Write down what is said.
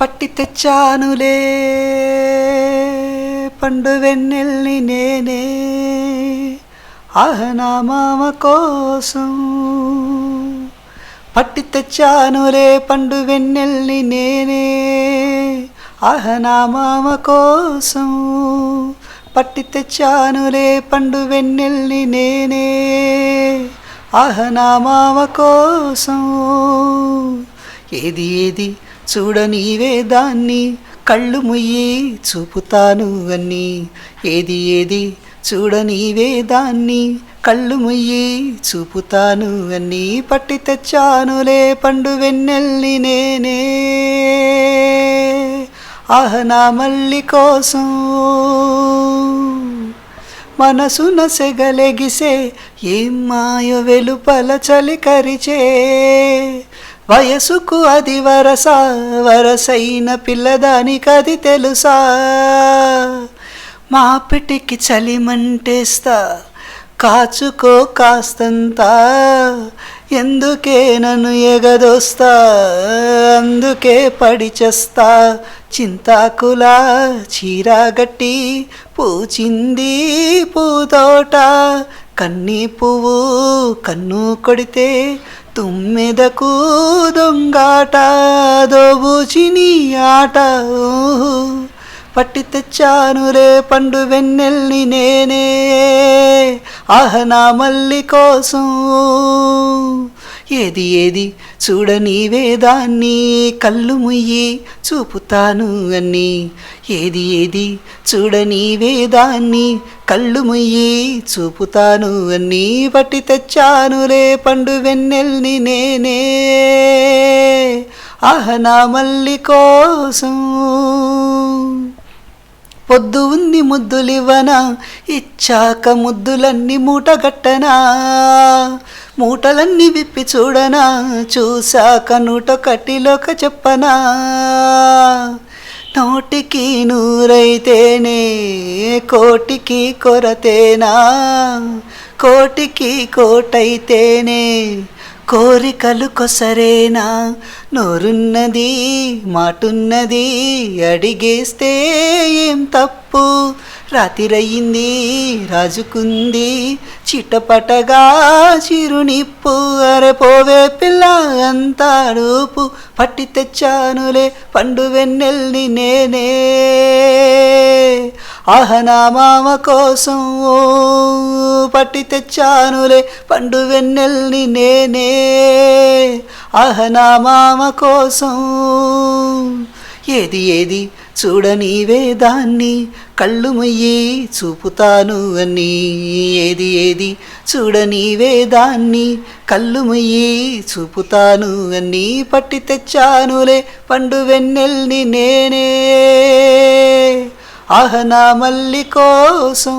పట్టి తెచ్చానులే. పండు వెన్నెల్ని నేనే. ఆహనా మామ కోసం. పట్టి తెచ్చానులే పండు వెన్నెల్ని నేనే. ఆహనా మామ కోసం. పట్టి తెచ్చానులే పండు వెన్నెల్ని నేనే. ఆహనా మామ కోసం. ఏది ఏది? చూడనీవే దాన్ని కళ్ళు ముయ్యి చూపుతాను అన్ని. ఏది ఏది చూడనీవే దాన్ని కళ్ళు ముయ్యి చూపుతాను అన్ని. పట్టి తెచ్చానులే పండు వెన్నెల్ని నేనే. ఆహనా మల్లి కోసం. మనసున సెగలెగిసే ఏం మాయ వెలుపల చలి కరిచే. వయసుకు అది వరస వరసైన పిల్లదానికది తెలుసా? మా పిటికి చలిమంటేస్తా కాచుకో కాస్తంత ఎందుకే నన్ను ఎగదోస్తా? అందుకే పడిచేస్తా చింతాకులా చీరాగట్టి పూచింది పూతోట. కన్నీ పువ్వు కన్ను కొడితే తుమ్మెదకు దొంగాట దోబూచిని ఆట. పట్టి తెచ్చానులే పండు వెన్నెల్ని నేనే. ఆహనా మల్లి కోసం. ఏది ఏది? చూడని వేదాన్ని కళ్ళు ముయ్యి చూపుతాను అన్ని. ఏది ఏది? చూడని వేదాన్ని కళ్ళు ముయ్యి చూపుతాను అన్ని. పట్టి తెచ్చానులే పండు వెన్నెల్ని నేనే. ఆహనా మల్లి కోసం. పొద్దు ఉంది ముద్దులివ్వనా? ఇచ్చాక ముద్దులన్నీ మూటగట్టనా? మూటలన్నీ విప్పి చూడనా? చూశాక నూట కట్టిలోక చెప్పనా? నోటికి నూరైతేనే కోటికి కొరతేనా? కోటికి కోటైతేనే కోరికలు కొసరేనా? నోరున్నది మాటున్నది అడిగేస్తే ఏం తప్పు? రాతిరయ్యింది రాజుకుంది. చిటపటగా చిరునిప్పు అరే పోవే పిల్ల అంతా రూపు పట్టి తెచ్చానులే పండు వెన్నెల్ని నేనే. ఆహనా మామ కోసం ఓ పట్టి తెచ్చానులే పండు వెన్నెల్ని నేనే. ఆహనా మామ కోసం ఏది ఏది చూడనీవే దాన్ని కళ్ళు ముయ్యి చూపుతాను అని. ఏది ఏది చూడనీవే దాన్ని కళ్ళు ముయ్యి చూపుతాను అని పట్టి తెచ్చానులే పండు వెన్నెల్ని నేనే. ఆహనా మల్లి కోసం